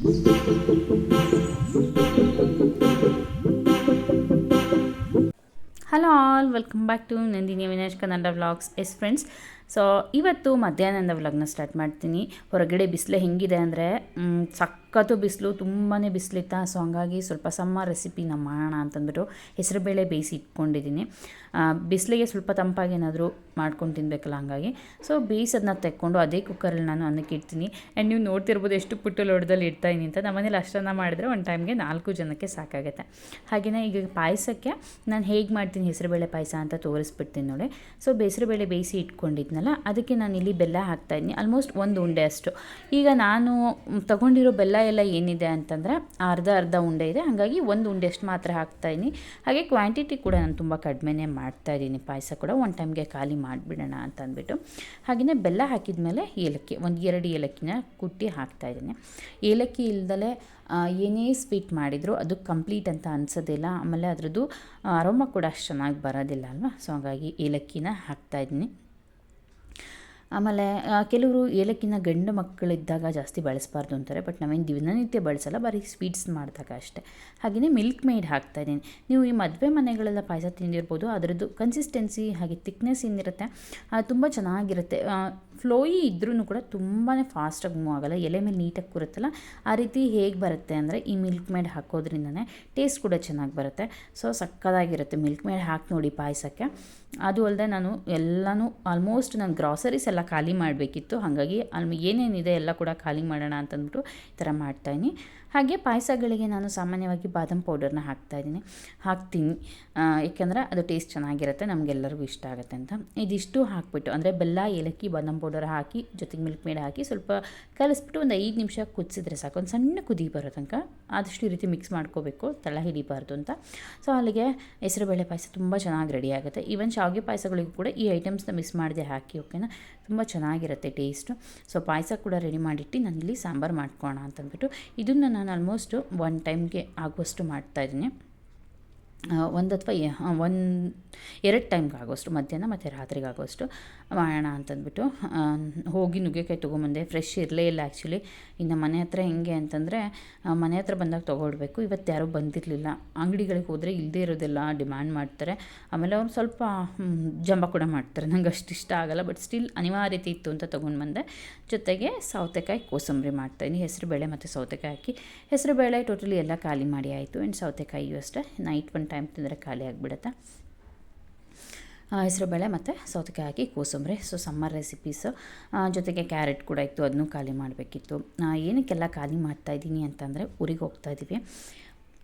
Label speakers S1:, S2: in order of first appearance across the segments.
S1: Hello all welcome back to Nandini Vinesh Kannada vlogs yes friends so ಇವತ್ತು ಮಧ್ಯಾಹ್ನದ ವ್ಲಾಗ್ನ start ಮಾಡ್ತೀನಿ. ಹೊರಗಡೆ ಬಿಸಿಲು ಹೆಂಗಿದೆ ಅಂದರೆ ಸಖತ್ತು ಬಿಸಿಲು ತುಂಬಾ ಬಿಸಿಲಿತ್ತ. ಸೊ ಹಂಗಾಗಿ ಸ್ವಲ್ಪ ಸಮ್ಮ ರೆಸಿಪಿನ ಮಾಡೋಣ ಅಂತಂದ್ಬಿಟ್ಟು ಹೆಸರುಬೇಳೆ ಬೇಯಿಸಿ ಇಟ್ಕೊಂಡಿದ್ದೀನಿ. ಬಿಸಿಲಿಗೆ ಸ್ವಲ್ಪ ತಂಪಾಗಿ ಏನಾದರೂ ಮಾಡ್ಕೊಂಡು ತಿನ್ನಬೇಕಲ್ಲ ಹಂಗಾಗಿ. ಸೊ ಬೇಯಿಸೋದನ್ನ ತೆಕ್ಕೊಂಡು ಅದೇ ಕುಕ್ಕರಲ್ಲಿ ನಾನು ಅನ್ನಕ್ಕೆ ಇಡ್ತೀನಿ. ಆ್ಯಂಡ್ ನೀವು ನೋಡ್ತಿರ್ಬೋದು ಎಷ್ಟು ಪುಟ್ಟು ಲೋಡದಲ್ಲಿ ಇಡ್ತಾಯಿನಿ ಅಂತ. ನಮ್ಮನೇಲಿ ಅಷ್ಟನ್ನು ಮಾಡಿದ್ರೆ ಒಂದು ಟೈಮ್ಗೆ ನಾಲ್ಕು ಜನಕ್ಕೆ ಸಾಕಾಗುತ್ತೆ. ಹಾಗೆಯೇ ಈಗ ಪಾಯಸಕ್ಕೆ ನಾನು ಹೇಗೆ ಮಾಡ್ತೀನಿ ಹೆಸರುಬೇಳೆ ಪಾಯಸ ಅಂತ ತೋರಿಸ್ಬಿಡ್ತೀನಿ ನೋಡಿ. ಸೊ ಬೇಸರುಬೇಳೆ ಬೇಯಿಸಿ ಇಟ್ಕೊಂಡಿದ್ನಲ್ಲ ಅದಕ್ಕೆ ನಾನು ಇಲ್ಲಿ ಬೆಲ್ಲ ಹಾಕ್ತಾಯಿದ್ದೀನಿ ಆಲ್ಮೋಸ್ಟ್ ಒಂದು ಉಂಡೆ ಅಷ್ಟು. ಈಗ ನಾನು ತಗೊಂಡಿರೋ ಬೆಲ್ಲ ಎಲ್ಲ ಏನಿದೆ ಅಂತಂದರೆ, ಅರ್ಧ ಅರ್ಧ ಉಂಡೆ ಇದೆ. ಹಾಗಾಗಿ ಒಂದು ಉಂಡೆ ಅಷ್ಟು ಮಾತ್ರ ಹಾಕ್ತಾಯಿದ್ದೀನಿ ಹಾಗೆ ಕ್ವಾಂಟಿಟಿ ಕೂಡ ನಾನು ತುಂಬ ಕಡಿಮೆನೇ ಮಾಡ್ತಾಯಿದ್ದೀನಿ ಪಾಯಸ ಕೂಡ ಒನ್ ಟೈಮ್ಗೆ ಖಾಲಿ ಮಾಡಿಬಿಡೋಣ ಅಂತ ಅಂದ್ಬಿಟ್ಟು ಹಾಗೆಯೇ ಬೆಲ್ಲ ಹಾಕಿದ ಮೇಲೆ ಏಲಕ್ಕಿ, ಒಂದು ಎರಡು ಏಲಕ್ಕಿನ ಕುಟ್ಟಿ ಹಾಕ್ತಾಯಿದ್ದೀನಿ ಏಲಕ್ಕಿ ಇಲ್ದಲೇ ಏನೇ ಸ್ವೀಟ್ ಮಾಡಿದರೂ ಅದು ಕಂಪ್ಲೀಟ್ ಅಂತ ಅನಿಸೋದಿಲ್ಲ. ಆಮೇಲೆ ಅದರದ್ದು ಅರೋಮ ಕೂಡ ಅಷ್ಟು ಚೆನ್ನಾಗಿ ಬರೋದಿಲ್ಲ ಅಲ್ವಾ? ಸೊ ಹಾಗಾಗಿ ಏಲಕ್ಕಿನ ಹಾಕ್ತಾಯಿದ್ದೀನಿ ಆಮೇಲೆ ಕೆಲವರು ಏಲಕ್ಕಿನ ಗಂಡು ಮಕ್ಕಳಿದ್ದಾಗ ಜಾಸ್ತಿ ಬಳಸಬಾರ್ದು ಅಂತಾರೆ, ಬಟ್ ನಾವೇನು ದಿನನಿತ್ಯ ಬಳಸಲ್ಲ, ಬರೀ ಸ್ವೀಟ್ಸ್ ಮಾಡಿದಾಗ ಅಷ್ಟೇ. ಹಾಗೆಯೇ ಮಿಲ್ಕ್ ಮೇಡ್ ಹಾಕ್ತಾಯಿದ್ದೀನಿ ನೀವು ಈ ಮದುವೆ ಮನೆಗಳೆಲ್ಲ ಪಾಯಸ ತಿಂದಿರ್ಬೋದು, ಅದರದ್ದು ಕನ್ಸಿಸ್ಟೆನ್ಸಿ ಹಾಗೆ ತಿಕ್ನೆಸ್ ಏನಿರುತ್ತೆ ತುಂಬ ಚೆನ್ನಾಗಿರುತ್ತೆ. ಫ್ಲೋಯಿ ಇದ್ರೂ ಕೂಡ ತುಂಬಾ ಫಾಸ್ಟಾಗಿ ಮೂವ್ ಆಗೋಲ್ಲ, ಎಲೆ ಮೇಲೆ ನೀಟಾಗಿ ಕೂರುತ್ತಲ್ಲ, ಆ ರೀತಿ ಹೇಗೆ ಬರುತ್ತೆ ಅಂದರೆ, ಈ ಮಿಲ್ಕ್ ಮೇಡ್ ಹಾಕೋದ್ರಿಂದನೇ ಟೇಸ್ಟ್ ಕೂಡ ಚೆನ್ನಾಗಿ ಬರುತ್ತೆ. ಸೊ ಸಕ್ಕದಾಗಿರುತ್ತೆ ಮಿಲ್ಕ್ ಮೇಡ್ ಹಾಕಿ ನೋಡಿ ಪಾಯಸಕ್ಕೆ. ಅದು ಅಲ್ಲದೆ ನಾನು ಎಲ್ಲನೂ ಆಲ್ಮೋಸ್ಟ್ ನಾನು ಗ್ರಾಸರೀಸ್ ಎಲ್ಲ ಖಾಲಿ ಮಾಡಬೇಕಿತ್ತು. ಹಾಗಾಗಿ ಅಲ್ಲಿ ಏನೇನಿದೆ ಎಲ್ಲ ಕೂಡ ಖಾಲಿ ಮಾಡೋಣ ಅಂತಂದ್ಬಿಟ್ಟು ಈ ಥರ ಮಾಡ್ತಾಯಿನಿ ಹಾಗೆ ಪಾಯಸಗಳಿಗೆ ನಾನು ಸಾಮಾನ್ಯವಾಗಿ ಬಾದಾಮ್ ಪೌಡರ್ನ ಹಾಕ್ತಾಯಿದ್ದೀನಿ ಹಾಕ್ತೀನಿ. ಏಕೆಂದರೆ ಅದು ಟೇಸ್ಟ್ ಚೆನ್ನಾಗಿರುತ್ತೆ, ನಮಗೆಲ್ಲರಿಗೂ ಇಷ್ಟ ಆಗುತ್ತೆ ಅಂತ. ಇದಿಷ್ಟು ಹಾಕ್ಬಿಟ್ಟು, ಅಂದರೆ ಬೆಲ್ಲ, ಏಲಕ್ಕಿ, ಬಾದಾಮ್ ಪೌಡರ್ ಹಾಕಿ, ಜೊತೆಗೆ ಮಿಲ್ಕ್ ಮೇಡ್ ಹಾಕಿ ಸ್ವಲ್ಪ ಕಲಿಸ್ಬಿಟ್ಟು ಒಂದು ಐದು ನಿಮಿಷ ಕುದಿಸಿದ್ರೆ ಸಾಕು. ಒಂದು ಸಣ್ಣ ಕುದಿ ಬರೋ ತನಕ ಆದಷ್ಟು ಈ ರೀತಿ ಮಿಕ್ಸ್ ಮಾಡ್ಕೋಬೇಕು, ತಳ ಹಿಡಿಬಾರ್ದು ಅಂತ. ಸೊ ಅಲ್ಲಿಗೆ ಹೆಸರುಬೇಳೆ ಪಾಯಸ ತುಂಬ ಚೆನ್ನಾಗಿ ರೆಡಿ ಆಗುತ್ತೆ. ಈವನ್ ಶಾವಿಗೆ ಪಾಯಸಗಳಿಗೂ ಕೂಡ ಈ ಐಟಮ್ಸ್ನ ಮಿಸ್ ಮಾಡಿದೆ ಹಾಕಿ ಓಕೆನಾ ತುಂಬ ಚೆನ್ನಾಗಿರುತ್ತೆ ಟೇಸ್ಟು ಸೊ ಪಾಯಸ ಕೂಡ ರೆಡಿ ಮಾಡಿಟ್ಟು ನಾನಿಲ್ಲಿ ಸಾಂಬಾರು ಮಾಡ್ಕೋಣ ಅಂತಂದ್ಬಿಟ್ಟು ಇದನ್ನು ನಾನು ಆಲ್ಮೋಸ್ಟು ಒನ್ ಟೈಮ್ಗೆ ಆಗುವಷ್ಟು ಮಾಡ್ತಾಯಿದ್ದೀನಿ ಒಂದು ಅಥವಾ ಒಂದು, ಎರಡು ಟೈಮ್ಗೆ ಆಗೋಷ್ಟು ಮಧ್ಯಾಹ್ನ ಮತ್ತು ರಾತ್ರಿಗೆ ಆಗೋಷ್ಟು ಮಾಡೋಣ ಅಂತಂದ್ಬಿಟ್ಟು ಹೋಗಿ ನುಗ್ಗೆಕಾಯಿ ತೊಗೊಂಬಂದೆ. ಫ್ರೆಶ್ ಇರಲೇ ಇಲ್ಲ ಆ್ಯಕ್ಚುಲಿ ಇನ್ನು ಮನೆ ಹತ್ರ ಹೆಂಗೆ ಅಂತಂದರೆ ಮನೆ ಹತ್ರ ಬಂದಾಗ ತೊಗೊಳ್ಬೇಕು. ಇವತ್ತು ಯಾರೂ ಬಂದಿರಲಿಲ್ಲ. ಅಂಗಡಿಗಳಿಗೆ ಹೋದರೆ ಇಲ್ಲದೇ ಇರೋದೆಲ್ಲ ಡಿಮ್ಯಾಂಡ್ ಮಾಡ್ತಾರೆ. ಆಮೇಲೆ ಅವ್ರು ಸ್ವಲ್ಪ ಜಂಬ ಕೂಡ ಮಾಡ್ತಾರೆ. ನಂಗೆ ಅಷ್ಟು ಇಷ್ಟ ಆಗೋಲ್ಲ ಬಟ್ ಸ್ಟಿಲ್ ಅನಿವಾರ್ಯತೆ ಇತ್ತು ಅಂತ ತೊಗೊಂಡು ಬಂದೆ ಜೊತೆಗೆ ಸೌತೆಕಾಯಿ ಕೋಸಂಬರಿ ಮಾಡ್ತಾಯಿದ್ದೀನಿ ಹೆಸರುಬೇಳೆ ಮತ್ತು ಸೌತೆಕಾಯಿ ಹಾಕಿ. ಹೆಸರುಬೇಳೆ ಟೋಟಲಿ ಎಲ್ಲ ಖಾಲಿ ಮಾಡಿ ಆಯಿತು. ಆ್ಯಂಡ್ ಸೌತೆಕಾಯಿಯು ಅಷ್ಟೇ. ನೈಟ್ ಒಂದು ಟೈಮ್ ತಿಂದರೆ ಖಾಲಿ ಆಗಿಬಿಡುತ್ತೆ? ಹೆಸರುಬೇಳೆ ಮತ್ತು ಸೌತೆಕಾಯಿ ಹಾಕಿ ಕೋಸಂಬರಿ. ಸೊ ಸಮ್ಮರ್ ರೆಸಿಪೀಸು ಜೊತೆಗೆ ಕ್ಯಾರೆಟ್ ಕೂಡ ಇತ್ತು. ಅದನ್ನೂ ಖಾಲಿ ಮಾಡಬೇಕಿತ್ತು. ಏನಕ್ಕೆಲ್ಲ ಖಾಲಿ ಮಾಡ್ತಾಯಿದ್ದೀನಿ ಅಂತಂದರೆ ಊರಿಗೆ ಹೋಗ್ತಾಯಿದ್ದೀವಿ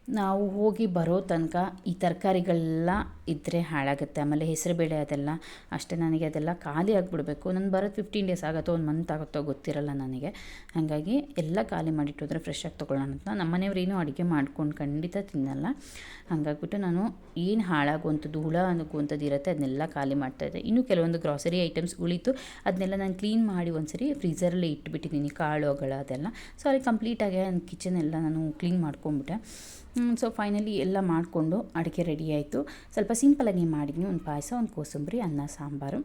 S1: ನಾವು ಹೋಗಿ ಬರೋ ತನಕ ಈ ತರಕಾರಿಗಳೆಲ್ಲ ಇದ್ದರೆ ಹಾಳಾಗುತ್ತೆ. ಆಮೇಲೆ ಹೆಸರುಬೇಳೆ ಅದೆಲ್ಲ ಅಷ್ಟೇ ನನಗೆ ಅದೆಲ್ಲ ಖಾಲಿ ಆಗಿಬಿಡ್ಬೇಕು. ನಾನು ಬರೋದು ಫಿಫ್ಟೀನ್ ಡೇಸ್ ಆಗುತ್ತೋ, ಒಂದು ಮಂತ್ ಆಗುತ್ತೋ ಗೊತ್ತಿರಲ್ಲ ನನಗೆ. ಹಾಗಾಗಿ ಎಲ್ಲ ಖಾಲಿ ಮಾಡಿಟ್ಟೋದ್ರೆ ಫ್ರೆಶ್ ಆಗಿ ತೊಗೊಳ್ಳೋಣ ಅಂತ ನಮ್ಮ ಮನೆಯವ್ರು ಅಡುಗೆ ಮಾಡ್ಕೊಂಡು ಖಂಡಿತ ತಿನ್ನಲ್ಲ. ಹಾಗಾಗ್ಬಿಟ್ಟು ನಾನು ಏನು ಹಾಳಾಗುವಂಥದ್ದು, ಹುಳ ಅನ್ನೋಕ್ಕುವಂಥದ್ದು ಇರುತ್ತೆ, ಅದನ್ನೆಲ್ಲ ಖಾಲಿ ಮಾಡ್ತಾಯಿದ್ದೆ ಇನ್ನು ಕೆಲವೊಂದು ಗ್ರಾಸರಿ ಐಟಮ್ಸ್ ಉಳಿತು, ಅದನ್ನೆಲ್ಲ ನಾನು ಕ್ಲೀನ್ ಮಾಡಿ ಒಂದ್ಸರಿ ಫ್ರೀಝರಲ್ಲಿ ಇಟ್ಬಿಟ್ಟಿದ್ದೀನಿ ಕಾಳುಗಳ ಅದೆಲ್ಲ. ಸೊ ಅಲ್ಲಿ ಕಂಪ್ಲೀಟಾಗಿ ನನ್ನ ಕಿಚನ್ ಎಲ್ಲ ನಾನು ಕ್ಲೀನ್ ಮಾಡ್ಕೊಂಬಿಟ್ಟೆ ಸೊ ಫೈನಲಿ ಎಲ್ಲ ಮಾಡಿಕೊಂಡು ಅಡುಗೆ ರೆಡಿ ಆಯಿತು. ಸ್ವಲ್ಪ ಸಿಂಪಲಾಗಿ ಮಾಡಿದ್ನಿ. ಒಂದು ಪಾಯಸ, ಒಂದು ಕೋಸಂಬರಿ, ಅನ್ನ, ಸಾಂಬಾರು.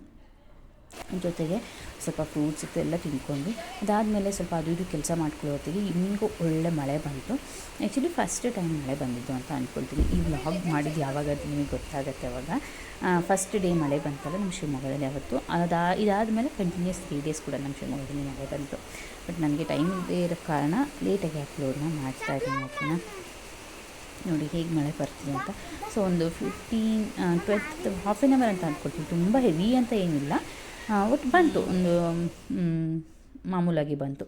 S1: ಜೊತೆಗೆ ಸ್ವಲ್ಪ ಫ್ರೂಟ್ಸ್ ಇತ್ತು, ಎಲ್ಲ ತಿಂದ್ಕೊಂಡು. ಅದಾದಮೇಲೆ ಸ್ವಲ್ಪ ಅದು ಇದು ಕೆಲಸ ಮಾಡ್ಕೊಳ್ಳೋತ್ತಿಗೆ ಇನ್ನಿಗೂ ಒಳ್ಳೆ ಮಳೆ ಬಂತು. ಆ್ಯಕ್ಚುಲಿ ಫಸ್ಟ್ ಟೈಮ್ ಮಳೆ ಬಂದಿದ್ದು ಅಂತ ಅಂದ್ಕೊಳ್ತೀನಿ ಈ ವ್ಲಾಗ್ ಮಾಡಿದ್ದು ಯಾವಾಗ ನಿಮಗೆ ಗೊತ್ತಾಗುತ್ತೆ ಅವಾಗ. ಫಸ್ಟ್ ಡೇ ಮಳೆ ಬಂತಲ್ಲ ನಮ್ಮ ಶಿವಮೊಗ್ಗದಲ್ಲಿ ಯಾವತ್ತು. ಅದಾ, ಇದಾದಮೇಲೆ ಕಂಟಿನ್ಯೂಸ್ ತ್ರೀ ಡೇಸ್ ಕೂಡ ನಮ್ಮ ಶಿವಮೊಗ್ಗದಲ್ಲಿ ಮಳೆ ಬಂತು. ಬಟ್ ನನಗೆ ಟೈಮ್ ಇದೇ ಇರೋ ಕಾರಣ ಲೇಟಾಗಿ ಅಪ್ಲೋಡ್ನ ಮಾಡ್ತಾಯಿದ್ದೀನಿ ಓಕೆನಾ ನೋಡಿ ಹೇಗೆ ಮಳೆ ಬರ್ತಿದೆ ಅಂತ. ಸೊ ಒಂದು fifteen twelfth half an hour ಅಂತ ಅಂದ್ಕೊಡ್ತೀವಿ ತುಂಬ ಹೆವಿ ಅಂತ ಏನಿಲ್ಲ. ಒಟ್ಟು ಬಂತು. ಒಂದು ಮಾಮೂಲಾಗಿ ಬಂತು.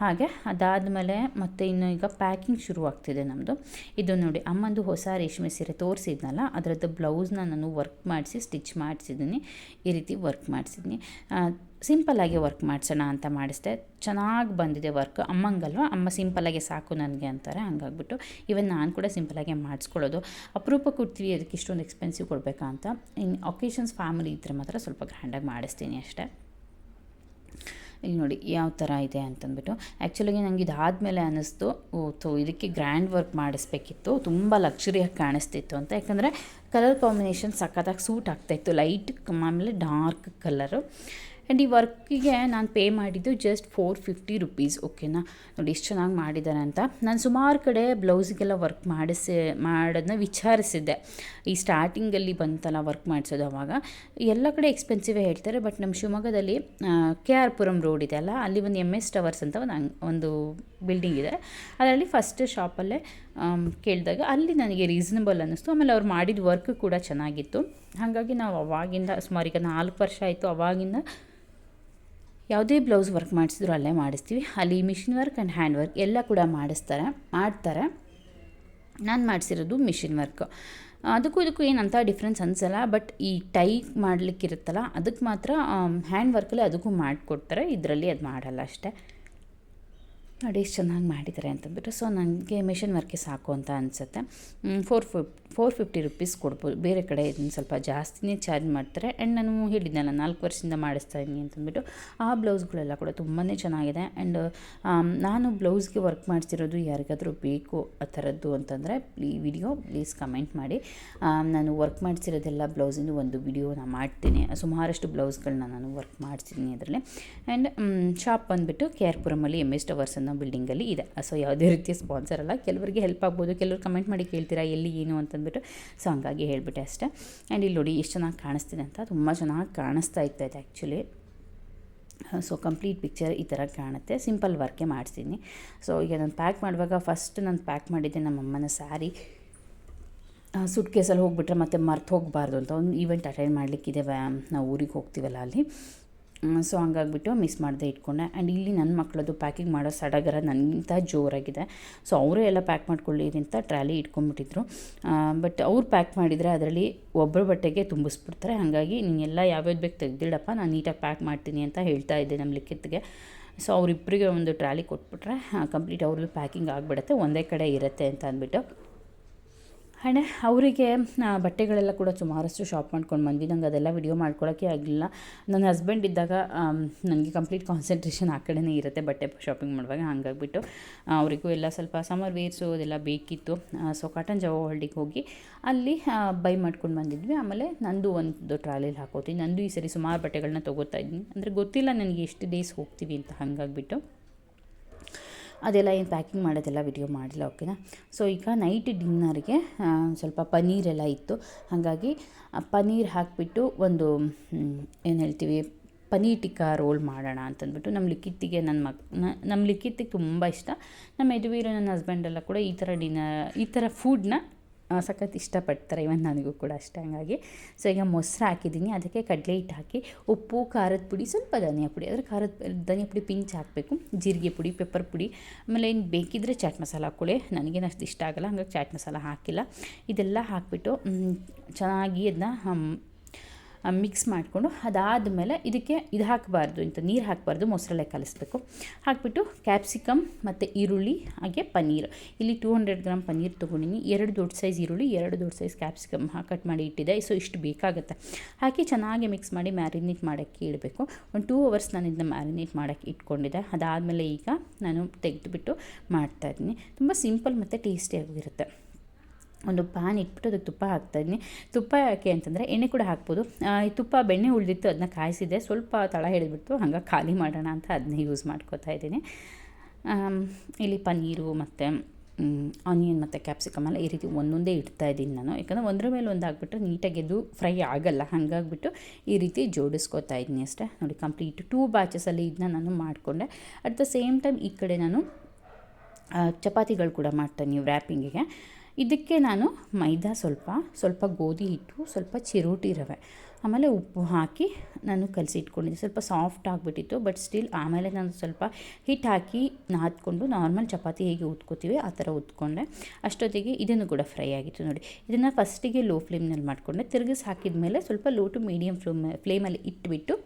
S1: ಹಾಗೆ ಅದಾದಮೇಲೆ ಮತ್ತೆ ಇನ್ನು ಈಗ ಪ್ಯಾಕಿಂಗ್ ಶುರುವಾಗ್ತಿದೆ ನಮ್ಮದು ಇದು ನೋಡಿ, ಅಮ್ಮಂದು ಹೊಸ ರೇಷ್ಮೆ ಸೀರೆ ತೋರಿಸಿದ್ನಲ್ಲ, ಅದರದ್ದು ಬ್ಲೌಸ್ನ ನಾನು ವರ್ಕ್ ಮಾಡಿಸಿ ಸ್ಟಿಚ್ ಮಾಡಿಸಿದ್ದೀನಿ ಈ ರೀತಿ ವರ್ಕ್ ಮಾಡಿಸಿದ್ದೀನಿ ಸಿಂಪಲ್ಲಾಗಿ ವರ್ಕ್ ಮಾಡಿಸೋಣ ಅಂತ ಮಾಡಿಸಿದೆ. ಚೆನ್ನಾಗಿ ಬಂದಿದೆ ವರ್ಕ್ ಅಮ್ಮಂಗಲ್ವ? ಅಮ್ಮ ಸಿಂಪಲ್ಲಾಗಿ ಸಾಕು ನನಗೆ ಅಂತಾರೆ, ಹಂಗಾಗ್ಬಿಟ್ಟು. ಇವನ್ ನಾನು ಕೂಡ ಸಿಂಪಲ್ಲಾಗಿ ಮಾಡಿಸ್ಕೊಳ್ಳೋದು. ಅಪರೂಪ ಕೊಡ್ತೀವಿ ಅದಕ್ಕೆ ಇಷ್ಟೊಂದು ಎಕ್ಸ್ಪೆನ್ಸಿವ್ ಕೊಡಬೇಕಾ ಅಂತ. ಇನ್ನು ಒಕೇಶನ್ಸ್ ಫ್ಯಾಮಿಲಿ ಇದ್ದರೆ ಮಾತ್ರ ಸ್ವಲ್ಪ ಗ್ರ್ಯಾಂಡಾಗಿ ಮಾಡಿಸ್ತೀನಿ ಅಷ್ಟೇ. ಇಲ್ಲಿ ನೋಡಿ ಯಾವ ಥರ ಇದೆ ಅಂತಂದ್ಬಿಟ್ಟು. ಆ್ಯಕ್ಚುಲಾಗಿ ನನಗೆ ಇದಾದಮೇಲೆ ಅನ್ನಿಸ್ತು, ಓ ಇದಕ್ಕೆ ಗ್ರ್ಯಾಂಡ್ ವರ್ಕ್ ಮಾಡಿಸ್ಬೇಕಿತ್ತು, ತುಂಬ ಲಕ್ಷುರಿಯಾಗಿ ಕಾಣಿಸ್ತಿತ್ತು ಅಂತ. ಯಾಕಂದರೆ ಕಲರ್ ಕಾಂಬಿನೇಷನ್ ಸಖತ್ತಾಗಿ ಸೂಟ್ ಆಗ್ತಾಯಿತ್ತು ಲೈಟ್ ಆಮೇಲೆ ಡಾರ್ಕ್ ಕಲರು ಆ್ಯಂಡ್ ಈ ವರ್ಕಿಗೆ ನಾನು ಪೇ ಮಾಡಿದ್ದು ಜಸ್ಟ್ ಫೋರ್ ಫಿಫ್ಟಿ ರುಪೀಸ್ ಓಕೆನಾ ನೋಡಿ ಇಷ್ಟು ಚೆನ್ನಾಗಿ ಮಾಡಿದ್ದಾರೆ ಅಂತ. ನಾನು ಸುಮಾರು ಕಡೆ ಬ್ಲೌಸ್ಗೆಲ್ಲ ವರ್ಕ್ ಮಾಡಿಸಿ ಮಾಡೋದನ್ನ ವಿಚಾರಿಸಿದ್ದೆ. ಈ ಸ್ಟಾರ್ಟಿಂಗಲ್ಲಿ ಬಂತಲ್ಲ ವರ್ಕ್ ಮಾಡಿಸೋದು ಅವಾಗ. ಎಲ್ಲ ಕಡೆ ಎಕ್ಸ್ಪೆನ್ಸಿವೇ ಹೇಳ್ತಾರೆ ಬಟ್ ನಮ್ಮ ಶಿವಮೊಗ್ಗದಲ್ಲಿ ಕೆ ಆರ್ ಪುರಂ ರೋಡ್ ಇದೆ ಅಲ್ಲ, ಅಲ್ಲಿ ಒಂದು ಎಂ ಎಸ್ ಟವರ್ಸ್ ಅಂತ ಒಂದು ಒಂದು ಬಿಲ್ಡಿಂಗ್ ಇದೆ. ಅದರಲ್ಲಿ ಫಸ್ಟ್ ಶಾಪಲ್ಲೇ ಕೇಳಿದಾಗ ಅಲ್ಲಿ ನನಗೆ ರೀಸನಬಲ್ ಅನ್ನಿಸ್ತು. ಆಮೇಲೆ ಅವ್ರು ಮಾಡಿದ ವರ್ಕ್ ಕೂಡ ಚೆನ್ನಾಗಿತ್ತು. ಹಾಗಾಗಿ ನಾವು ಅವಾಗಿಂದ ಸುಮಾರು ಈಗ ನಾಲ್ಕು ವರ್ಷ ಆಯಿತು, ಅವಾಗಿಂದ ಯಾವುದೇ ಬ್ಲೌಸ್ ವರ್ಕ್ ಮಾಡಿಸಿದ್ರು ಅಲ್ಲೇ ಮಾಡಿಸ್ತೀವಿ. ಅಲ್ಲಿ machine work and hand work ಎಲ್ಲ ಕೂಡ ಮಾಡಿಸ್ತಾರೆ, ಮಾಡ್ತಾರೆ. ನಾನು ಮಾಡಿಸಿರೋದು ಮಿಷಿನ್ ವರ್ಕ್ ಅದಕ್ಕೂ ಇದಕ್ಕೂ ಏನಂತ ಡಿಫ್ರೆನ್ಸ್ ಅನಿಸಲ್ಲ ಬಟ್ ಈ ಟೈ ಮಾಡಲಿಕ್ಕಿರುತ್ತಲ್ಲ ಅದಕ್ಕೆ ಮಾತ್ರ ಹ್ಯಾಂಡ್ ವರ್ಕಲ್ಲಿ ಅದಕ್ಕೂ ಮಾಡಿಕೊಡ್ತಾರೆ. ಇದರಲ್ಲಿ ಅದು ಮಾಡಲ್ಲ ಅಷ್ಟೇ. ನೋಡಿ ಎಷ್ಟು ಚೆನ್ನಾಗಿ ಮಾಡಿದ್ದಾರೆ ಅಂತಂದ್ಬಿಟ್ಟು. ಸೊ ನನಗೆ ಮಿಷನ್ ವರ್ಕೇ ಸಾಕು ಅಂತ ಅನಿಸುತ್ತೆ. Four fif four fifty rupees ಕೊಡ್ಬೋದು. ಬೇರೆ ಕಡೆ ಇದನ್ನು ಸ್ವಲ್ಪ ಜಾಸ್ತಿನೇ ಚಾರ್ಜ್ ಮಾಡ್ತಾರೆ. ಆ್ಯಂಡ್ ನಾನು ಹೇಳಿದ್ನಲ್ಲ, ನಾಲ್ಕು ವರ್ಷದಿಂದ ಮಾಡಿಸ್ತಾ ಇದ್ದೀನಿ ಅಂತಂದ್ಬಿಟ್ಟು. ಆ ಬ್ಲೌಸ್ಗಳೆಲ್ಲ ಕೂಡ ತುಂಬಾ ಚೆನ್ನಾಗಿದೆ. ಆ್ಯಂಡ್ ನಾನು ಬ್ಲೌಸ್ಗೆ ವರ್ಕ್ ಮಾಡ್ತಿರೋದು ಯಾರಿಗಾದರೂ ಬೇಕು ಆ ಥರದ್ದು ಅಂತಂದರೆ, ಈ ವಿಡಿಯೋ ಪ್ಲೀಸ್ ಕಮೆಂಟ್ ಮಾಡಿ. ನಾನು ವರ್ಕ್ ಮಾಡಿಸಿರೋದೆಲ್ಲ ಬ್ಲೌಸಿಂದು ಒಂದು ವಿಡಿಯೋನ ಮಾಡ್ತೀನಿ. ಸುಮಾರಷ್ಟು ಬ್ಲೌಸ್ಗಳನ್ನ ನಾನು ವರ್ಕ್ ಮಾಡ್ತಿದ್ದೀನಿ ಅದರಲ್ಲಿ. ಆ್ಯಂಡ್ ಶಾಪ್ ಬಂದುಬಿಟ್ಟು ಕೆ ಆರ್ ಪುರಮಲ್ಲಿ ಎಂ ಎಸ್ ಟವರ್ಸ್ ಅನ್ನೋ ಬಿಲ್ಡಿಂಗಲ್ಲಿ ಇದೆ. ಸೊ ಯಾವುದೇ ರೀತಿಯ ಸ್ಪಾನ್ಸರ್ ಅಲ್ಲ. ಕೆಲವರಿಗೆ ಹೆಲ್ಪ್ ಆಗ್ಬೋದು. ಕೆಲವರು ಕಮೆಂಟ್ ಮಾಡಿ ಕೇಳ್ತೀರಾ, ಎಲ್ಲಿ, ಏನು ಅಂತಂದ್ಬಿಟ್ಟು. ಸೊ ಹಂಗಾಗಿ ಹೇಳಿಬಿಟ್ಟೆ ಅಷ್ಟೇ. ಆ್ಯಂಡ್ ಇಲ್ಲಿ ನೋಡಿ ಎಷ್ಟು ಚೆನ್ನಾಗಿ ಕಾಣಿಸ್ತಿದೆ ಅಂತ. ತುಂಬ ಚೆನ್ನಾಗಿ ಕಾಣಿಸ್ತಾ ಇದು ಆ್ಯಕ್ಚುಲಿ ಸೊ ಕಂಪ್ಲೀಟ್ ಪಿಕ್ಚರ್ ಈ ಥರ ಕಾಣುತ್ತೆ. ಸಿಂಪಲ್ ವರ್ಕೇ ಮಾಡಿಸ್ತೀನಿ ಸೊ ಈಗ ನಾನು ಪ್ಯಾಕ್ ಮಾಡುವಾಗ ಫಸ್ಟ್ ನಾನು ಪ್ಯಾಕ್ ಮಾಡಿದ್ದೆ ನಮ್ಮಮ್ಮನ ಸ್ಯಾರಿ ಸುಟ್ ಕೇಸಲ್ಲಿ ಹೋಗ್ಬಿಟ್ರೆ ಮತ್ತೆ ಮರ್ತು ಹೋಗಬಾರ್ದು ಅಂತ. ಒಂದು ಈವೆಂಟ್ ಅಟೆಂಡ್ ಮಾಡಲಿಕ್ಕಿದೆ ನಾವು ಊರಿಗೆ ಹೋಗ್ತೀವಲ್ಲ ಅಲ್ಲಿ. ಸೊ ಹಂಗಾಗ್ಬಿಟ್ಟು ಮಿಸ್ ಮಾಡದೆ ಇಟ್ಕೊಂಡೆ. ಆ್ಯಂಡ್ ಇಲ್ಲಿ ನನ್ನ ಮಕ್ಕಳದು ಪ್ಯಾಕಿಂಗ್ ಮಾಡೋ ಸಡಗರ ನನಗಿಂತ ಜೋರಾಗಿದೆ. ಸೊ ಅವರು ಎಲ್ಲ ಪ್ಯಾಕ್ ಮಾಡ್ಕೊಳ್ಳಿ ಅಂತ ಟ್ರಾಲಿ ಇಟ್ಕೊಂಡ್ಬಿಟ್ಟಿದ್ರು. ಬಟ್ ಅವ್ರು ಪ್ಯಾಕ್ ಮಾಡಿದರೆ ಅದರಲ್ಲಿ ಒಬ್ಬರ ಬಟ್ಟೆಗೆ ತುಂಬಿಸ್ಬಿಡ್ತಾರೆ. ಹಾಗಾಗಿ ನೀನೆಲ್ಲ ಯಾವ್ಯಾವ್ದು ಬೇಕು ತೆಗ್ದಿಡಪ್ಪ, ನಾನು ನೀಟಾಗಿ ಪ್ಯಾಕ್ ಮಾಡ್ತೀನಿ ಅಂತ ಹೇಳ್ತಾ ಇದ್ದೆ ನಮ್ಮ ಲಿಖಿತ್ಗೆ. ಸೊ ಅವರಿಬ್ಬರಿಗೆ ಒಂದು ಟ್ರಾಲಿ ಕೊಟ್ಬಿಟ್ರೆ ಕಂಪ್ಲೀಟ್ ಅವ್ರದ್ದು ಪ್ಯಾಕಿಂಗ್ ಆಗಿಬಿಡುತ್ತೆ. ಒಂದೇ ಕಡೆ ಇರುತ್ತೆ ಅಂತ ಅಂದ್ಬಿಟ್ಟು. ಆ್ಯಂಡ್ ಅವರಿಗೆ ಬಟ್ಟೆಗಳೆಲ್ಲ ಕೂಡ ಸುಮಾರಷ್ಟು ಶಾಪ್ ಮಾಡ್ಕೊಂಡು ಬಂದ್ವಿ. ನಂಗೆ ಅದೆಲ್ಲ ವಿಡಿಯೋ ಮಾಡ್ಕೊಳ್ಳೋಕ್ಕೆ ಆಗಲಿಲ್ಲ. ನನ್ನ ಹಸ್ಬೆಂಡ್ ಇದ್ದಾಗ ನನಗೆ ಕಂಪ್ಲೀಟ್ ಕಾನ್ಸಂಟ್ರೇಷನ್ ಆ ಕಡೆನೇ ಇರುತ್ತೆ ಬಟ್ಟೆ ಶಾಪಿಂಗ್ ಮಾಡುವಾಗ. ಹಂಗಾಗ್ಬಿಟ್ಟು ಅವರಿಗೂ ಎಲ್ಲ ಸ್ವಲ್ಪ ಸಮರ್ ವೇರ್ಸು ಅದೆಲ್ಲ ಬೇಕಿತ್ತು. ಸೊ ಕಾಟನ್ ಜವ ಹೋಲ್ಡಿಗೆ ಹೋಗಿ, ಅಲ್ಲಿ ಬೈ ಮಾಡ್ಕೊಂಡು ಬಂದಿದ್ವಿ. ಆಮೇಲೆ ನಂದು ಒಂದು ಟ್ರಾಲಿಲಿ ಹಾಕೋತೀನಿ. ನಂದು ಈ ಸರಿ ಸುಮಾರು ಬಟ್ಟೆಗಳನ್ನ ತೊಗೋತಾ ಇದ್ದೀನಿ. ಅಂದರೆ ಗೊತ್ತಿಲ್ಲ ನನಗೆ ಎಷ್ಟು ಡೇಸ್ ಹೋಗ್ತೀವಿ ಅಂತ ಹಾಗಾಗ್ಬಿಟ್ಟು. ಅದೆಲ್ಲ ಏನು ಪ್ಯಾಕಿಂಗ್ ಮಾಡೋದೆಲ್ಲ ವಿಡಿಯೋ ಮಾಡಿಲ್ಲ, ಓಕೆನಾ? ಸೊ ಈಗ ನೈಟ್ ಡಿನ್ನರ್ಗೆ ಸ್ವಲ್ಪ ಪನ್ನೀರೆಲ್ಲ ಇತ್ತು. ಹಾಗಾಗಿ ಪನ್ನೀರ್ ಹಾಕಿಬಿಟ್ಟು ಒಂದು ಏನು ಹೇಳ್ತೀವಿ ಪನೀರ್ ಟಿಕ್ಕಾ ರೋಲ್ ಮಾಡೋಣ ಅಂತಂದ್ಬಿಟ್ಟು ನಮ್ಮ ಲಿಕ್ಕಿತ್ತಿಗೆ ನನ್ನ ಮಕ್ ನಮ್ಮ ಲಿಕ್ಕಿತ್ತಿಗೆ ತುಂಬ ಇಷ್ಟ. ನಮ್ಮ ಯದುವೀರು ನನ್ನ ಹಸ್ಬೆಂಡೆಲ್ಲ ಕೂಡ ಈ ಥರ ಡಿನ್ನರ್ ಈ ಥರ ಫುಡ್ನ ಸಖತ್ ಇಷ್ಟಪಡ್ತಾರೆ ಇವನ್ ನನಗೂ ಕೂಡ ಅಷ್ಟೇ ಹಂಗಾಗಿ. ಸೊ ಈಗ ಮೊಸರು ಹಾಕಿದ್ದೀನಿ, ಅದಕ್ಕೆ ಕಡಲೆ ಹಿಟ್ಟು ಹಾಕಿ, ಉಪ್ಪು, ಖಾರದ ಪುಡಿ, ಸ್ವಲ್ಪ ಧನಿಯಾ ಪುಡಿ. ಅದರ ಖಾರದ ಧನಿಯಾ ಪುಡಿ ಪಿಂಚ್ ಹಾಕಬೇಕು, ಜೀರಿಗೆ ಪುಡಿ, ಪೆಪ್ಪರ್ ಪುಡಿ. ಆಮೇಲೆ ಏನು ಬೇಕಿದ್ದರೆ ಚಾಟ್ ಮಸಾಲ ಹಾಕ್ಕೊಳ್ಳಿ. ನನಗೇನು ಅಷ್ಟು ಇಷ್ಟ ಆಗಲ್ಲ, ಹಂಗಾಗಿ ಚಾಟ್ ಮಸಾಲ ಹಾಕಿಲ್ಲ. ಇದೆಲ್ಲ ಹಾಕಿಬಿಟ್ಟು ಚೆನ್ನಾಗಿ ಅದನ್ನ ಮಿಕ್ಸ್ ಮಾಡಿಕೊಂಡು ಅದಾದಮೇಲೆ ಇದಕ್ಕೆ ಇದು ಹಾಕಬಾರ್ದು ಇಂಥ ನೀರು ಹಾಕಬಾರ್ದು, ಮೊಸರಲ್ಲೇ ಕಲಿಸ್ಬೇಕು. ಹಾಕಿಬಿಟ್ಟು ಕ್ಯಾಪ್ಸಿಕಮ್ ಮತ್ತು ಈರುಳ್ಳಿ, ಹಾಗೆ ಪನ್ನೀರ್. ಇಲ್ಲಿ ಟೂ ಹಂಡ್ರೆಡ್ ಗ್ರಾಮ್ ಪನ್ನೀರ್ ತೊಗೊಂಡಿನಿ. ಎರಡು ದೊಡ್ಡ ಸೈಜ್ ಈರುಳ್ಳಿ, ಎರಡು ದೊಡ್ಡ ಸೈಜ್ ಕ್ಯಾಪ್ಸಿಕಮ್ ಕಟ್ ಮಾಡಿ ಇಟ್ಟಿದೆ ಸೊ ಇಷ್ಟು ಬೇಕಾಗುತ್ತೆ. ಹಾಕಿ ಚೆನ್ನಾಗಿ ಮಿಕ್ಸ್ ಮಾಡಿ ಮ್ಯಾರಿನೇಟ್ ಮಾಡೋಕ್ಕೆ ಇಡಬೇಕು. ಒಂದು ಟೂ ಅವರ್ಸ್ ನಾನು ಇದನ್ನ ಮ್ಯಾರಿನೇಟ್ ಮಾಡೋಕ್ಕೆ ಇಟ್ಕೊಂಡಿದ್ದೆ. ಅದಾದಮೇಲೆ ಈಗ ನಾನು ತೆಗೆದುಬಿಟ್ಟು ಮಾಡ್ತಾಯಿದ್ದೀನಿ ತುಂಬ ಸಿಂಪಲ್ ಮತ್ತು ಟೇಸ್ಟಿಯಾಗಿರುತ್ತೆ ಒಂದು ಪ್ಯಾನ್ ಇಟ್ಬಿಟ್ಟು ಅದಕ್ಕೆ ತುಪ್ಪ ಹಾಕ್ತಾಯಿದ್ದೀನಿ ತುಪ್ಪ ಯಾಕೆ ಅಂತಂದರೆ ಎಣ್ಣೆ ಕೂಡ ಹಾಕ್ಬೋದು. ಈ ತುಪ್ಪ ಬೆಣ್ಣೆ ಉಳಿದಿತ್ತು ಅದನ್ನ ಕಾಯಿಸಿದೆ. ಸ್ವಲ್ಪ ತಳ ಹಿಡಿದ್ಬಿಟ್ಟು ಹಂಗೆ ಖಾಲಿ ಮಾಡೋಣ ಅಂತ ಅದನ್ನೇ ಯೂಸ್ ಮಾಡ್ಕೋತಾ ಇದ್ದೀನಿ. ಇಲ್ಲಿ ಪನ್ನೀರು ಮತ್ತು ಆನಿಯನ್ ಮತ್ತು ಕ್ಯಾಪ್ಸಿಕಮ್ ಎಲ್ಲ ಈ ರೀತಿ ಒಂದೊಂದೇ ಇಡ್ತಾ ಇದ್ದೀನಿ ನಾನು. ಯಾಕಂದರೆ ಒಂದರ ಮೇಲೆ ಒಂದು ಹಾಕ್ಬಿಟ್ರೆ ನೀಟಾಗಿ ಫ್ರೈ ಆಗಲ್ಲ. ಹಾಗಾಗ್ಬಿಟ್ಟು ಈ ರೀತಿ ಜೋಡಿಸ್ಕೋತಾ ಇದ್ದೀನಿ ಅಷ್ಟೇ. ನೋಡಿ ಕಂಪ್ಲೀಟ್ ಟೂ ಬ್ಯಾಚಸಲ್ಲಿ ಇದನ್ನ ನಾನು ಮಾಡಿಕೊಂಡೆ. ಅಟ್ ದ ಸೇಮ್ ಟೈಮ್ ಈ ಕಡೆ ನಾನು ಚಪಾತಿಗಳು ಕೂಡ ಮಾಡ್ತೀನಿ ರ್ಯಾಪಿಂಗಿಗೆ ಇದಕ್ಕೆ ನಾನು ಮೈದಾ ಸ್ವಲ್ಪ ಸ್ವಲ್ಪ ಗೋಧಿ ಹಿಟ್ಟು, ಸ್ವಲ್ಪ ಚಿರೋಟಿ ರವೆ. ಆಮೇಲೆ ಉಪ್ಪು ಹಾಕಿ ನಾನು ಕಲಸಿಟ್ಕೊಂಡಿದ್ದೆ. ಸ್ವಲ್ಪ ಸಾಫ್ಟ್ ಆಗಿಬಿಟ್ಟಿತ್ತು ಬಟ್ ಸ್ಟಿಲ್ ಆಮೇಲೆ ನಾನು ಸ್ವಲ್ಪ ಹಿಟ್ಟು ಹಾಕಿ ನಾದ್ಕೊಂಡು ನಾರ್ಮಲ್ ಚಪಾತಿ ಹೇಗೆ ಉತ್ಕೋತೀವಿ ಆ ಥರ ಉತ್ಕೊಂಡೆ ಅಷ್ಟೊತ್ತಿಗೆ ಇದನ್ನು ಕೂಡ ಫ್ರೈ ಆಗಿತ್ತು ನೋಡಿ. ಇದನ್ನು ಫಸ್ಟಿಗೆ ಲೋ ಫ್ಲೇಮ್ನಲ್ಲಿ ಮಾಡಿಕೊಂಡೆ. ತಿರುಗಿಸಿ ಹಾಕಿದ ಮೇಲೆ ಸ್ವಲ್ಪ ಲೋ ಟು ಮೀಡಿಯಮ್ ಫ್ಲೇಮ್ ಫ್ಲೇಮಲ್ಲಿ ಇಟ್ಬಿಟ್ಟು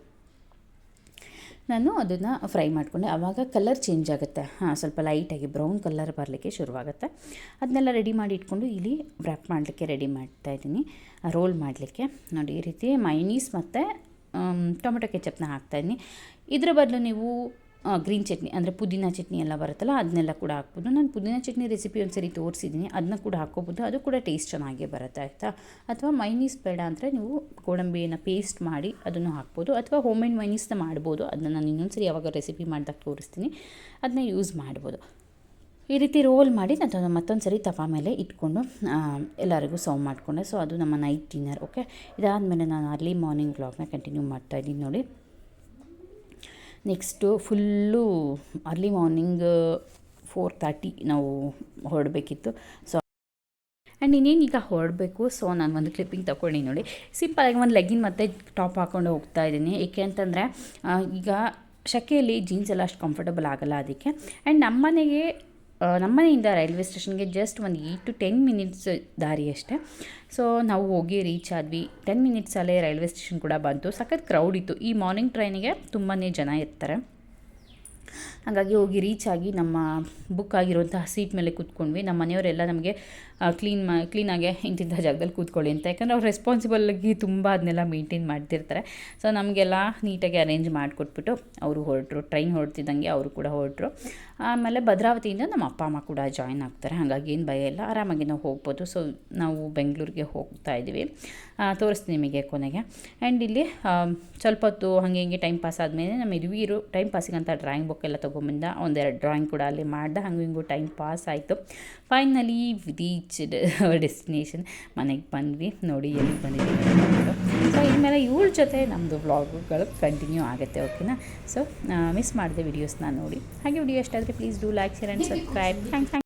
S1: ನಾನು ಅದನ್ನು ಫ್ರೈ ಮಾಡಿಕೊಂಡೆ. ಆವಾಗ ಕಲರ್ ಚೇಂಜ್ ಆಗುತ್ತೆ. ಹಾಂ, ಸ್ವಲ್ಪ ಲೈಟಾಗಿ ಬ್ರೌನ್ ಕಲರ್ ಬರಲಿಕ್ಕೆ ಶುರುವಾಗುತ್ತೆ. ಅದನ್ನೆಲ್ಲ ರೆಡಿ ಮಾಡಿ ಇಟ್ಕೊಂಡು ಇಲ್ಲಿ ವ್ರ್ಯಾಪ್ ಮಾಡಲಿಕ್ಕೆ ರೆಡಿ ಮಾಡ್ತಾ ಇದ್ದೀನಿ. ರೋಲ್ ಮಾಡಲಿಕ್ಕೆ. ನೋಡಿ, ಈ ರೀತಿ ಮೈನೀಸ್ ಮತ್ತು ಟೊಮೆಟೊ ಕೆಚಪ್ನ ಹಾಕ್ತಾಯಿದ್ದೀನಿ ಇದರ ಬದಲು ನೀವು ಗ್ರೀನ್ ಚಟ್ನಿ, ಅಂದರೆ ಪುದೀನ ಚಟ್ನಿ ಎಲ್ಲ ಬರುತ್ತಲ್ಲ, ಅದನ್ನೆಲ್ಲ ಕೂಡ ಹಾಕ್ಬೋದು. ನಾನು ಪುದೀನ ಚಟ್ನಿ ರೆಸಿಪಿ ಒಂದು ಸರಿ ತೋರಿಸಿದ್ದೀನಿ. ಅದನ್ನ ಕೂಡ ಹಾಕ್ಕೋಬೋದು. ಅದು ಕೂಡ ಟೇಸ್ಟ್ ಚೆನ್ನಾಗೇ ಬರುತ್ತೆ, ಆಯಿತಾ? ಅಥವಾ ಮೈನೀಸ್ ಬೇಡ ಅಂದರೆ ನೀವು ಗೋಡಂಬಿಯನ್ನು ಪೇಸ್ಟ್ ಮಾಡಿ ಅದನ್ನು ಹಾಕ್ಬೋದು. ಅಥವಾ ಹೋಮ್ ಮೇಡ್ ಮೈನೀಸ್ನ ಮಾಡ್ಬೋದು. ಅದನ್ನ ನಾನು ಇನ್ನೊಂದು ಸರಿ ಯಾವಾಗ ರೆಸಿಪಿ ಮಾಡಿದಾಗ ತೋರಿಸ್ತೀನಿ. ಅದನ್ನ ಯೂಸ್ ಮಾಡ್ಬೋದು. ಈ ರೀತಿ ರೋಲ್ ಮಾಡಿ ನಾನು ಮತ್ತೊಂದು ಸರಿ ತವಾ ಮೇಲೆ ಇಟ್ಕೊಂಡು ಎಲ್ಲರಿಗೂ ಸರ್ವ್ ಮಾಡಿಕೊಂಡೆ. ಸೊ ಅದು ನಮ್ಮ ನೈಟ್ ಡಿನ್ನರ್ ಓಕೆ ಇದಾದಮೇಲೆ ನಾನು ಅರ್ಲಿ ಮಾರ್ನಿಂಗ್ ವ್ಲಾಗ್ನ ಕಂಟಿನ್ಯೂ ಮಾಡ್ತಾಯಿದ್ದೀನಿ ನೋಡಿ. Next full early morning four thirty ನಾವು ಹೊರಡಬೇಕಿತ್ತು. ಸೊ ಆ್ಯಂಡ್ ಇನ್ನೇನು ಈಗ ಹೊರಡಬೇಕು? ಸೊ ನಾನು ಒಂದು ಕ್ಲಿಪ್ಪಿಂಗ್ ತೊಗೊಂಡು ನೋಡಿ. ಸಿಂಪಲಾಗಿ ಒಂದು ಲೆಗ್ಗಿನ್ ಮತ್ತು ಟಾಪ್ ಹಾಕ್ಕೊಂಡು ಹೋಗ್ತಾ ಇದ್ದೀನಿ. ಏಕೆ ಅಂತಂದರೆ ಈಗ ಶಕೆಯಲ್ಲಿ ಜೀನ್ಸ್ ಎಲ್ಲ ಅಷ್ಟು ಕಂಫರ್ಟಬಲ್ ಆಗಲ್ಲ ಅದಕ್ಕೆ. ಆ್ಯಂಡ್ ನಮ್ಮನೆಗೆ ನಮ್ಮನೆಯಿಂದ ರೈಲ್ವೆ ಸ್ಟೇಷನ್ಗೆ ಜಸ್ಟ್ ಒಂದು ಏಯ್ಟ್ ಟು ಟೆನ್ ಮಿನಿಟ್ಸ್ ದಾರಿ ಅಷ್ಟೇ. ಸೊ ನಾವು ಹೋಗಿ ರೀಚ್ ಆದ್ವಿ. ಟೆನ್ ಮಿನಿಟ್ಸಲ್ಲೇ ರೈಲ್ವೆ ಸ್ಟೇಷನ್ ಕೂಡ ಬಂತು. ಸಖತ್ ಕ್ರೌಡ್ ಇತ್ತು. ಈ ಮಾರ್ನಿಂಗ್ ಟ್ರೈನಿಗೆ ತುಂಬಾ ಜನ ಇರ್ತಾರೆ. ಹಾಗಾಗಿ ಹೋಗಿ ರೀಚ್ ಆಗಿ ನಮ್ಮ ಬುಕ್ ಆಗಿರುವಂತಹ ಸೀಟ್ ಮೇಲೆ ಕೂತ್ಕೊಂಡ್ವಿ. ನಮ್ಮ ಮನೆಯವರೆಲ್ಲ ನಮಗೆ ಕ್ಲೀನ್ ಮಾ ಕ್ಲೀನಾಗೆ ಇಂತಿಂಥ ಜಾಗದಲ್ಲಿ ಕೂತ್ಕೊಳ್ಳಿ ಅಂತ. ಯಾಕಂದರೆ ಅವ್ರು ರೆಸ್ಪಾನ್ಸಿಬಲಾಗಿ ತುಂಬ ಅದನ್ನೆಲ್ಲ ಮೇಂಟೈನ್ ಮಾಡ್ತಿರ್ತಾರೆ. ಸೊ ನಮಗೆಲ್ಲ ನೀಟಾಗಿ ಅರೇಂಜ್ ಮಾಡಿಕೊಟ್ಬಿಟ್ಟು ಅವರು ಹೊರಟರು. ಟ್ರೈನ್ ಹೊರಡ್ತಿದ್ದಂಗೆ ಅವರು ಕೂಡ ಹೊರಟರು. ಆಮೇಲೆ ಭದ್ರಾವತಿಯಿಂದ ನಮ್ಮ ಅಪ್ಪ, ಅಮ್ಮ ಕೂಡ ಜಾಯ್ನ್ ಆಗ್ತಾರೆ. ಹಾಗಾಗಿ ಏನು ಭಯ ಇಲ್ಲ. ಆರಾಮಾಗಿ ನಾವು ಹೋಗ್ಬೋದು. ಸೊ ನಾವು ಬೆಂಗಳೂರಿಗೆ ಹೋಗ್ತಾ ಇದ್ದೀವಿ. ತೋರಿಸ್ತೀನಿ ನಿಮಗೆ ಕೊನೆಗೆ. ಆ್ಯಂಡ್ ಇಲ್ಲಿ ಸ್ವಲ್ಪ ಹೊತ್ತು ಹಾಗೆ ಹಿಂಗೆ ಟೈಮ್ ಪಾಸ್ ಆದಮೇಲೆ ನಮ್ಮ ಇರುವಿರು ಟೈಮ್ ಪಾಸಿಗಂತ ಡ್ರಾಯಿಂಗ್ ಬುಕ್ ಎಲ್ಲ ತೊಗೊಂಬಂದ ಒಂದೆರಡು ಡ್ರಾಯಿಂಗ್ ಕೂಡ ಅಲ್ಲಿ ಮಾಡ್ದೆ. ಹಂಗೆ ಹಿಂಗೂ ಟೈಮ್ ಪಾಸ್ ಆಯಿತು. ಫೈನಲಿ ರೀಚ್ಡ್ ಡೆಸ್ಟಿನೇಷನ್ ಮನೆಗೆ ಬಂದ್ವಿ. ನೋಡಿ ಎಲ್ಲಿ ಬಂದಿದ್ದೀವಿ ಸೊ ಇನ್ಮೇಲೆ ಇವ್ರ ಜೊತೆ ನಮ್ಮದು ವ್ಲಾಗ್ಗಳು ಕಂಟಿನ್ಯೂ ಆಗುತ್ತೆ ಓಕೆನಾ ಸೊ ಮಿಸ್ ಮಾಡಿದೆ ವೀಡಿಯೋಸ್ನ ನೋಡಿ. ಹಾಗೆ video ಎಷ್ಟಾದರೆ please do like share and subscribe thank